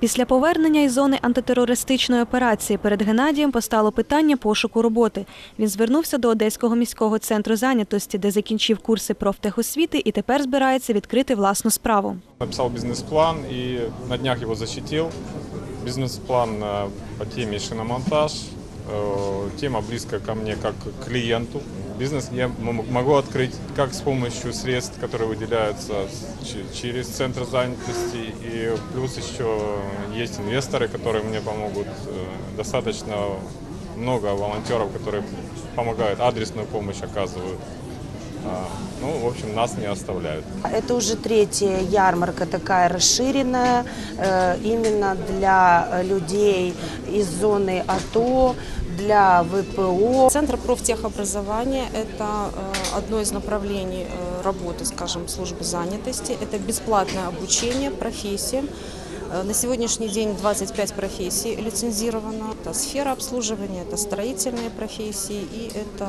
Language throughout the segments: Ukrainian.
Після повернення із зони антитерористичної операції перед Геннадієм постало питання пошуку роботи. Він звернувся до Одеського міського центру зайнятості, де закінчив курси профтехосвіти і тепер збирається відкрити власну справу. Написав бізнес-план і на днях його защитив. Бізнес-план э, по темі шиномонтаж. Э, Тема близкая ко мне как к клиенту. Бизнес я м- могу открыть как с помощью средств, которые выделяются с- че- через центр занятости, и плюс еще есть инвесторы, которые мне помогут. Э, Достаточно много волонтеров, которые помогают, адресную помощь оказывают. А, Ну, в общем, нас не оставляют. Это уже третья ярмарка такая расширенная, э, именно для людей из зоны АТО, для ВПО. Центр профтехобразования – это э, одно из направлений э, работы, скажем, службы занятости. Это бесплатное обучение профессиям. Э, На сегодняшний день 25 профессий лицензировано. Это сфера обслуживания, это строительные профессии и это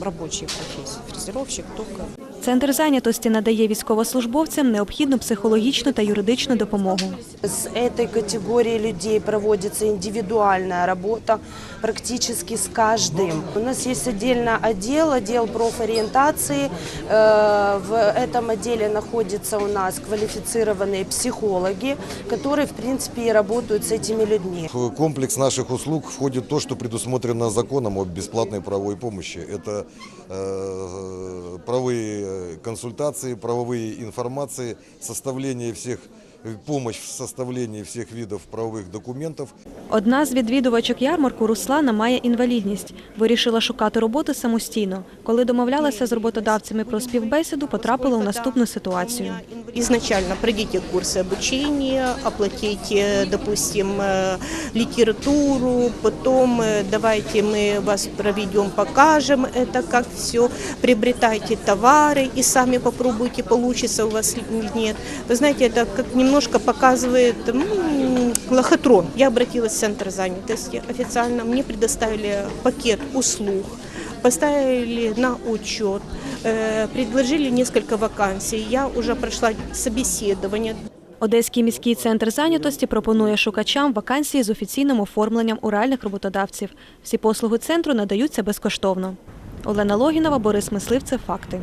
рабочие профессии. Фрезеровщик, токарь. Центр зайнятості надає військовослужбовцям необхідну психологічну та юридичну допомогу. С этой категорией людей проводится индивидуальная работа практически с каждым. У нас есть отдельно отдел, отдел профориентации. Э, В этом отделе находятся у нас квалифицированные психологи, которые, в принципе, и работают с этими людьми. В комплекс наших услуг входит то, что предусмотрено законом о бесплатной правовой помощи. Это э, правовые консультации, правовые информации, составление всех помощь в составлении всех видов правовых документов. Одна з відвідувачок ярмарку Руслана має інвалідність. Вирішила шукати роботу самостійно. Коли домовлялася з роботодавцями про співбесіду, потрапила у наступну ситуацію. Изначально пройдите курсы обучения, оплатите, допустим, э, литературу, потом э, давайте мы вас проведем, покажем это, как все, приобретайте товары и сами попробуйте, получится у вас или нет. Вы знаете, это как немножко показывает м, лохотрон. Я обратилась в Центр занятости официально, мне предоставили пакет услуг, поставили на учет, э, предложили несколько вакансий. Я уже прошла собеседование. Одеський міський центр зайнятості пропонує шукачам вакансії з офіційним оформленням у реальних роботодавців. Всі послуги центру надаються безкоштовно. Олена Логінова, Борис Мисливцев. Факти.